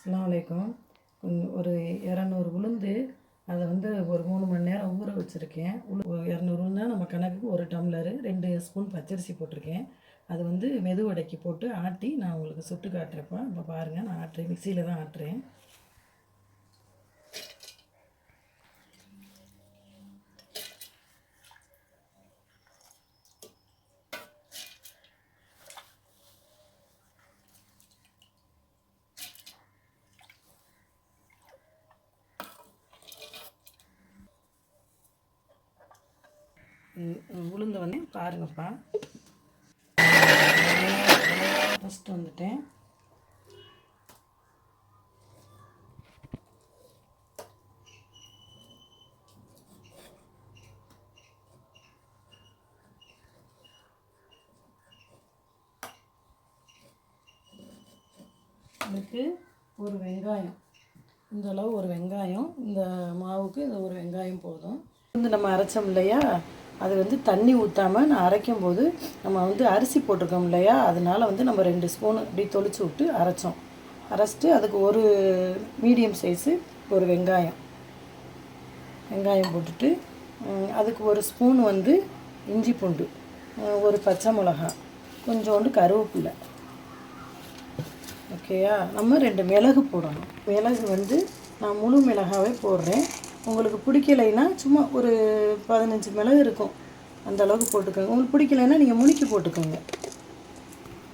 அஸ்ஸலாமு ஒரு இரநூறு உளுந்து அதை வந்து ஒரு மூணு மணி நேரம் ஊற வச்சுருக்கேன். உளு இரநூறு உளுந்தா நம்ம கணக்குக்கு ஒரு டம்ளரு ரெண்டு ஸ்பூன் பச்சரிசி போட்டிருக்கேன். அது வந்து மெதுவடைக்கி போட்டு ஆட்டி நான் உங்களுக்கு சுட்டு காட்டுறப்பா இப்போ பாருங்கள் நான் ஆட்டுறேன் மிக்சியில் தான் ஆட்டுறேன். உளுந்து வந்து பாருங்கப்பா. ஃபஸ்ட்டு வந்துட்டேன் அதுக்கு ஒரு வெங்காயம். இந்த அளவு ஒரு வெங்காயம். இந்த மாவுக்கு இந்த ஒரு வெங்காயம் போதும். வந்து நம்ம அரைச்சோம் இல்லையா? அது வந்து தண்ணி ஊற்றாமல் நான் அரைக்கும் போது நம்ம வந்து அரிசி போட்டிருக்கோம் இல்லையா? அதனால வந்து நம்ம ரெண்டு ஸ்பூன் அப்படி தொளிச்சு விட்டு அரைச்சோம். அரைச்சிட்டு அதுக்கு ஒரு மீடியம் சைஸு ஒரு வெங்காயம். வெங்காயம் போட்டுட்டு அதுக்கு ஒரு ஸ்பூன் வந்து இஞ்சி பூண்டு ஒரு பச்சை மிளகாய் கொஞ்சோண்டு கருவேப்பில்லை ஓகேயா நம்ம ரெண்டு மிளகு போடணும். மிளகு வந்து நான் முழு மிளகாவே போடுறேன். உங்களுக்கு பிடிக்கலைன்னா சும்மா ஒரு பதினஞ்சு மிளகு இருக்கும். அந்த அளவுக்கு போட்டுக்கோங்க. உங்களுக்கு பிடிக்கலைன்னா நீங்கள் முணுக்கி போட்டுக்கோங்க.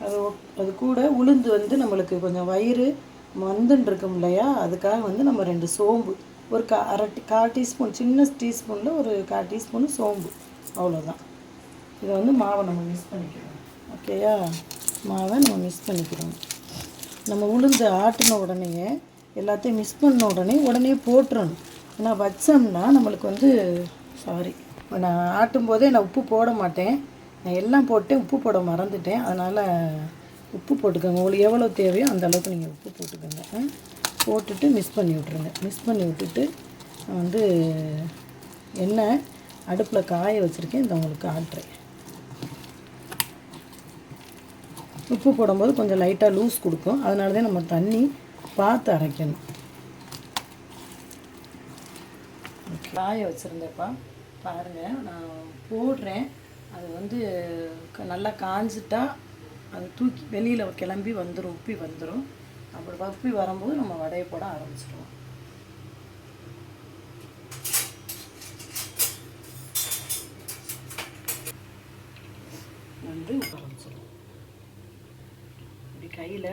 அது அது கூட உளுந்து வந்து நம்மளுக்கு கொஞ்சம் வயிறு மந்துன்னு இருக்கும் இல்லையா? அதுக்காக வந்து நம்ம ரெண்டு சோம்பு. ஒரு கா அரை டீ- கால் டீஸ்பூன் சின்ன டீஸ்பூனில் ஒரு கால் டீஸ்பூன் சோம்பு. அவ்வளோதான் இதை வந்து மாவை நம்ம மிக்ஸ் பண்ணிக்கிறோம். ஓகேயா மாவை நம்ம மிக்ஸ் பண்ணிக்கிறோம். நம்ம உளுந்து ஆட்டின உடனே எல்லாத்தையும் மிக்ஸ் பண்ண உடனே உடனே போட்டுறணும். ஏன்னா வச்சோம்னா நம்மளுக்கு வந்து சாரி நான் ஆட்டும் போதே நான் உப்பு போட மாட்டேன். நான் எல்லாம் போட்டேன் உப்பு போட மறந்துட்டேன். அதனால் உப்பு போட்டுக்கோங்க. உங்களுக்கு எவ்வளோ தேவையோ அந்த அளவுக்கு நீங்கள் உப்பு போட்டுக்கோங்க. போட்டுட்டு மிக்ஸ் பண்ணி விட்ருங்க மிக்ஸ் பண்ணி விட்டுட்டு நான் வந்து எண்ணெய் அடுப்பில் காய வச்சுருக்கேன். இந்த உங்களுக்கு ஆட்டுறேன். உப்பு போடும்போது கொஞ்சம் லைட்டாக லூஸ் கொடுக்கும். அதனால தான் நம்ம தண்ணி பார்த்து அரைக்கணும். காய வச்சுருந்தேப்பா பாருங்கள் நான் போடுறேன். அது வந்து க- நல்லா காஞ்சிட்டா அது தூக்கி வெளியில் கிளம்பி வந்துடும் உப்பி வந்துடும் அப்படி உப்பி வரும்போது நம்ம வடையை போட ஆரம்பிச்சிடுவோம் வந்து ஆரம்பிச்சிடுவோம் இப்படி கையில்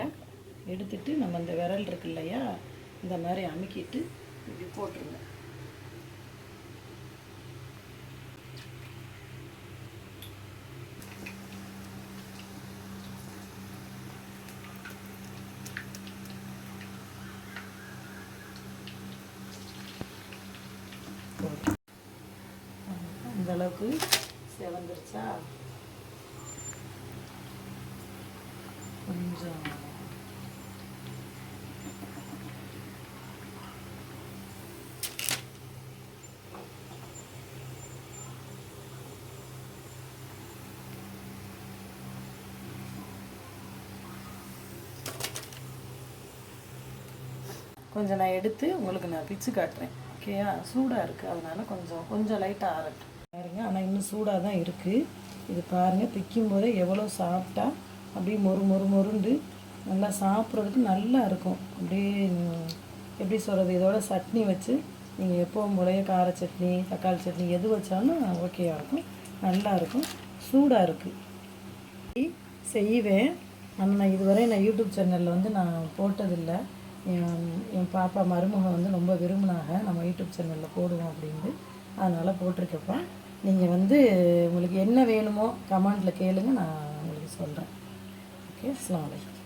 எடுத்துட்டு நம்ம இந்த விரல் இருக்கு இல்லையா இந்த மாதிரி அமுக்கிட்டு இப்படி போட்டுருங்க போதும். இந்த அளவுக்கு செவந்துருச்சா? கொஞ்சம். கொஞ்சம் நான் எடுத்து உங்களுக்கு நான் பிச்சு காட்டுறேன். ஓகேயா சூடாக இருக்குது அதனால கொஞ்சம் கொஞ்சம் லைட்டாக ஆறட்டும். பாருங்க. ஆனால் இன்னும் சூடாக தான் இருக்குது இது பாருங்கள் பிக்கும் போதே எவ்வளோ சாப்பிட்டா அப்படியே மொறு மொறு மொருண்டு நல்லா சாப்பிட்றதுக்கு நல்லா இருக்கும். அப்படியே எப்படி சொல்கிறது இதோட சட்னி வச்சு நீங்கள் எப்போவும் போலயே கார சட்னி தக்காளி சட்னி எது வச்சாலும் ஓகேவாக இருக்கும். நல்லா இருக்கும். சூடாக இருக்குது செய்வேன். ஆனால் நான் இதுவரை நான் யூடியூப் சேனலில் வந்து நான் போட்டதில்லை. என் என் பாப்பா மருமகன் வந்து ரொம்ப விரும்பினாங்க. நம்ம யூடியூப் சேனலில் போடுவோம் அப்படின்ட்டு. அதனால் போட்டிருக்கப்பா. நீங்கள் வந்து உங்களுக்கு என்ன வேணுமோ கமெண்டில் கேளுங்க நான் உங்களுக்கு சொல்கிறேன் ஓகே அஸ்லாம் வலைக்கம்